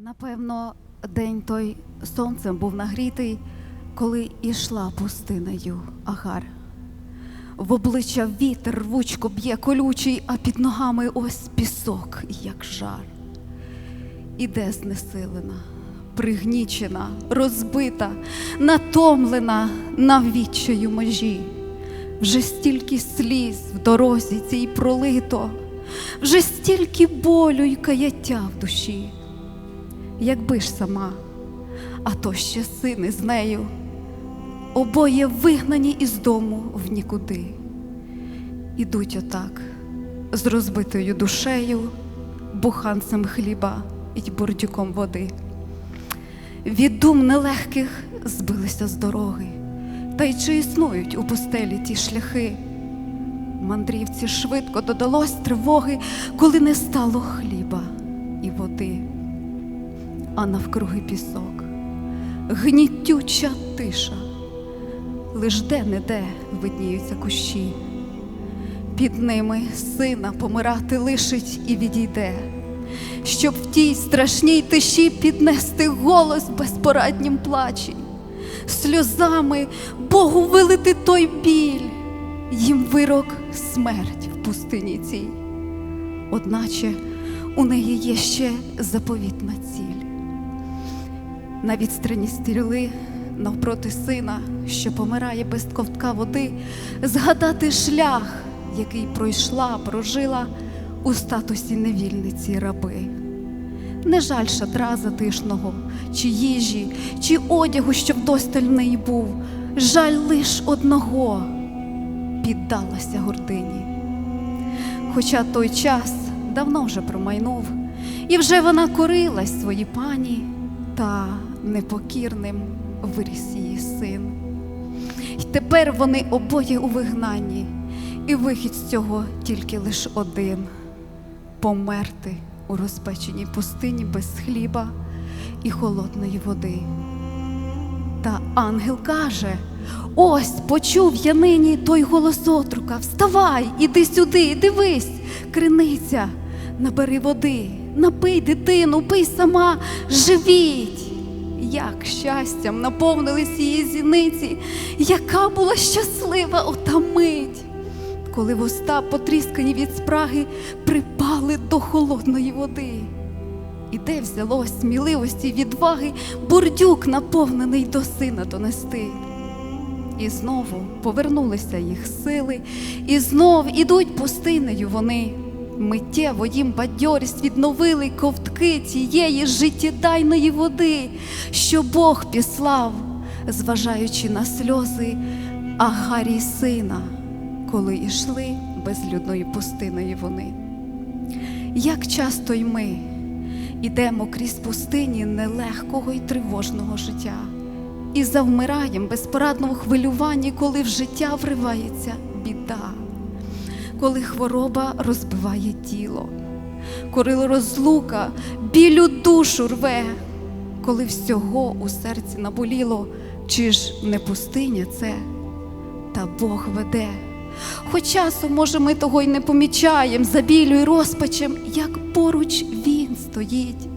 Напевно, день той сонцем був нагрітий, коли ішла пустинею Агар. В обличчя вітер рвучко б'є колючий, а під ногами ось пісок, як жар. Іде знесилена, пригнічена, розбита, натомлена на відчаю межі. Вже стільки сліз в дорозі цій пролито, вже стільки болю й каяття в душі. Якби ж сама, а то ще сини з нею, обоє вигнані із дому в нікуди. Ідуть отак з розбитою душею, буханцем хліба й бурдюком води. Від дум нелегких збилися з дороги, та й чи існують у пустелі ті шляхи? Мандрівці швидко додалось тривоги, коли не стало хліба і води, а навкруги пісок, гнітюча тиша, лиш де-не-де видніються кущі. Під ними сина помирати лишить і відійде, щоб в тій страшній тиші піднести голос безпораднім плачі, сльозами Богу вилити той біль, їм вирок смерть в пустині цій. Одначе у неї є ще заповітна ціль. На відстані стріли навпроти сина, що помирає без ковтка води, згадати шлях, який пройшла, прожила у статусі невільниці раби. Не жаль шатра затишного, чи їжі, чи одягу, що вдосталь в неї був. Жаль лиш одного піддалася гордині. Хоча той час давно вже промайнув, і вже вона корилась своїй пані, та непокірним виріс її син. І тепер вони обоє у вигнанні, і вихід з цього тільки лиш один померти у розпеченій пустині без хліба і холодної води. Та ангел каже: ось почув я нині той голос отрука. Вставай, іди сюди, дивись, криниця, набери води, напий дитину, пий сама, живіть. Як щастям наповнились її зіниці, яка була щаслива ота мить, коли вуста, потріскані від спраги, припали до холодної води. І де взялось сміливості відваги бурдюк, наповнений до сина донести. І знову повернулися їх сили, і знов ідуть пустинею вони. Миттєво їм бадьорість відновили ковтки тієї життєдайної води, що Бог післав, зважаючи на сльози Агарі й сина, коли йшли безлюдною пустиною вони. Як часто й ми ідемо крізь пустині нелегкого й тривожного життя, і завмираєм безпорадно в хвилюванні, коли в життя вривається біда, коли хвороба розбиває тіло, коли розлука білю душу рве, коли всього у серці наболіло, чи ж не пустиня це, та Бог веде. Хоч часом, може, ми того й не помічаєм за білю й розпачем, як поруч він стоїть.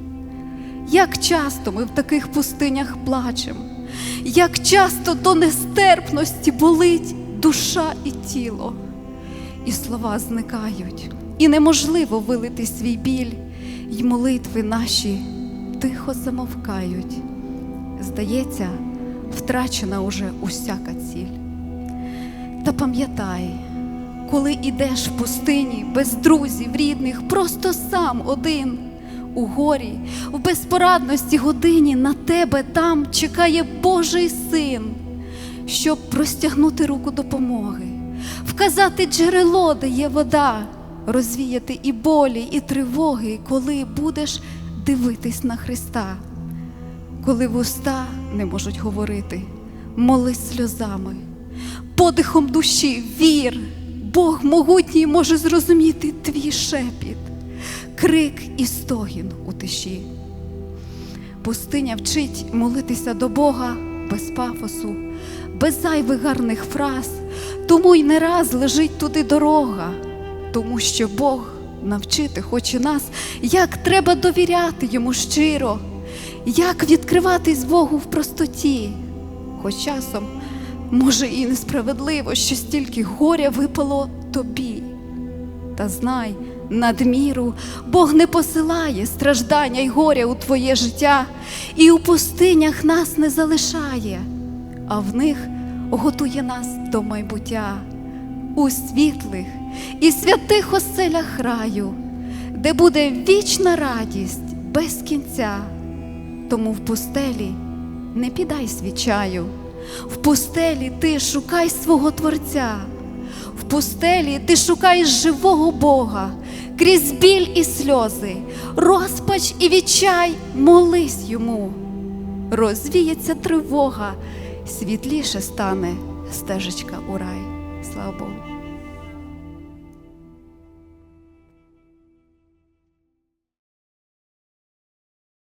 Як часто ми в таких пустинях плачем, як часто до нестерпності болить душа і тіло, і слова зникають, і неможливо вилити свій біль, й молитви наші тихо замовкають. Здається, втрачена уже усяка ціль. Та пам'ятай, коли ідеш в пустині без друзів, рідних, просто сам один, у горі, в безпорадності годині на тебе там чекає Божий син, щоб простягнути руку допомоги, вказати джерело, де є вода, розвіяти і болі, і тривоги, коли будеш дивитись на Христа, коли вуста не можуть говорити, молись сльозами. Подихом душі, вір, Бог могутній може зрозуміти твій шепіт, крик і стогін у тиші. Пустиня вчить молитися до Бога без пафосу, без зайвих гарних фраз, тому й не раз лежить туди дорога, тому що Бог навчити хоче нас, як треба довіряти йому щиро, як відкриватись Богу в простоті, хоч часом, може, і несправедливо, що стільки горя випало тобі. Та знай, надміру. Бог не посилає страждання й горя у твоє життя, і у пустинях нас не залишає, а в них готує нас до майбуття. У світлих і святих оселях раю, де буде вічна радість без кінця. Тому в пустелі не підай свічаю, в пустелі ти шукай свого Творця, в пустелі ти шукаєш живого Бога, крізь біль і сльози, розпач і відчай, молись йому. Розвіється тривога, світліше стане стежечка у рай. Слава Богу.